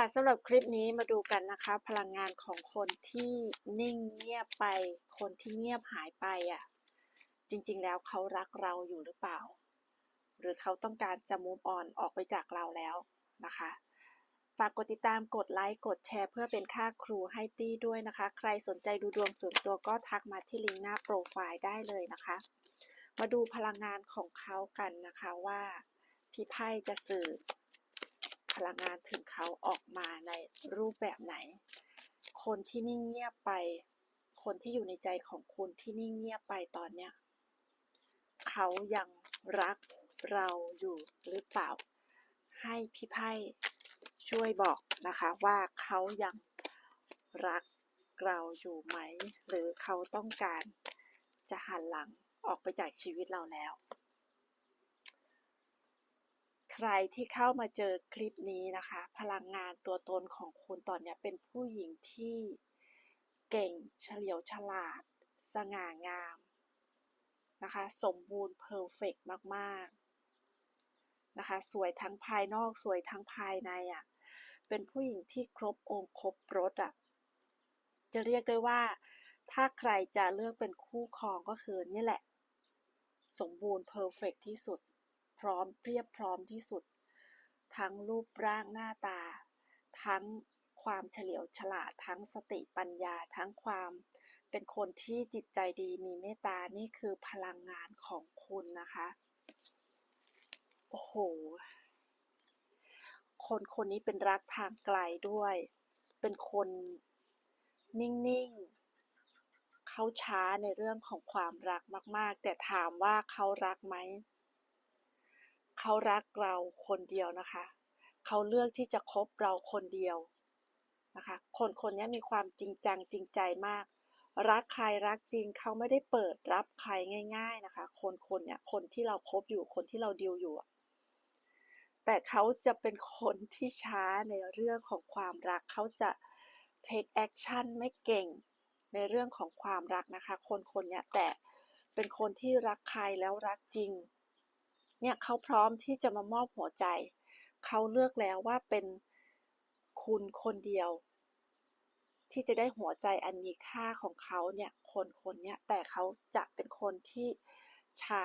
ค่ะสำหรับคลิปนี้มาดูกันนะคะ พลังงานของคนที่นิ่งเงียบไป คนที่เงียบหายไปอะ จริงๆแล้วเขารักเราอยู่หรือเปล่า หรือเขาต้องการจะมูฟออนออกไปจากเราแล้วนะคะ ฝากกดติดตามกดไลค์กดแชร์เพื่อเป็นค่าครูให้ตี้ด้วยนะคะ ใครสนใจดูดวงส่วนตัวก็ทักมาที่ลิงก์หน้าโปรไฟล์ได้เลยนะคะ มาดูพลังงานของเขากันนะคะว่าพี่ไพ่จะสื่อ พลังงานถึงเขาออกมาในรูปแบบไหน คนที่นิ่งเงียบไป คนที่อยู่ในใจของคุณที่นิ่งเงียบไปตอนเนี้ยเขายังรักเราอยู่หรือเปล่า ให้พี่ไพ่ช่วยบอกนะคะว่าเขายังรักเราอยู่ไหม หรือเขาต้องการจะหันหลังออกไปจากชีวิตเราแล้ว ใครที่เข้ามาเจอคลิปนี้นะคะ พลังงานตัวตนของคุณตอนนี้เป็นผู้หญิงที่เก่งเฉลียวฉลาด สง่างามนะคะ สมบูรณ์เพอร์เฟกมากๆนะคะ สวยทั้งภายนอกสวยทั้งภายในอะ่ะ เป็นผู้หญิงที่ครบองค์ครบรสอะ จะเรียกได้ว่า ถ้าใครจะเลือกเป็นคู่ครองก็คือนี่แหละ สมบูรณ์เพอร์เฟกที่สุด พร้อมเพียบพร้อมที่สุด ทั้งรูปร่างหน้าตา ทั้งความเฉลียวฉลาด ทั้งสติปัญญา ทั้งความเป็นคนที่จิตใจดีมีเมตตา นี่คือพลังงานของคุณนะคะ โอ้โห คนคนนี้เป็นรักทางไกลด้วย เป็นคนนิ่ง ๆ เขาช้าในเรื่องของความรักมาก ๆ แต่ถามว่าเขารักไหม เขารักเราคนเดียวนะคะ เขาเลือกที่จะคบเราคนเดียวนะคะ คนคนนี้มีความจริงจังจริงใจมาก รักใครรักจริงเขาไม่ได้เปิดรับใครง่าย ๆนะคะ คนคนเนี่ยคนที่เราคบอยู่คนที่เราดีลอยู่ แต่เขาจะเป็นคนที่ช้าในเรื่องของความรักเขาจะ take action ไม่เก่งในเรื่องของความรักนะคะ คนคนเนี้ยแต่เป็นคนที่รักใครแล้วรักจริง เนี่ยเขาพร้อมที่จะมามอบหัวใจ เขาเลือกแล้วว่าเป็นคุณคนเดียว ที่จะได้หัวใจอันมีค่าของเขาเนี่ยคนคนเนี้ยแต่เขาจะเป็นคนที่ช้า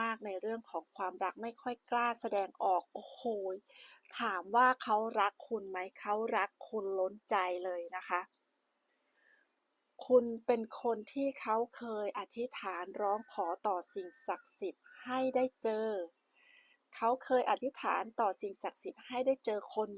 มาก ๆ ในเรื่องของความรักไม่ค่อยกล้าแสดงออก โอ้โห ถามว่าเขารักคุณไหม เขารักคุณล้นใจเลยนะคะ คุณเป็นคนที่เขาเคยอธิษฐานร้องขอต่อสิ่งศักดิ์สิทธิ์ให้ได้เจอ เขาเคยอธิษฐานต่อสิ่งศักดิ์สิทธิ์ให้ได้เจอคน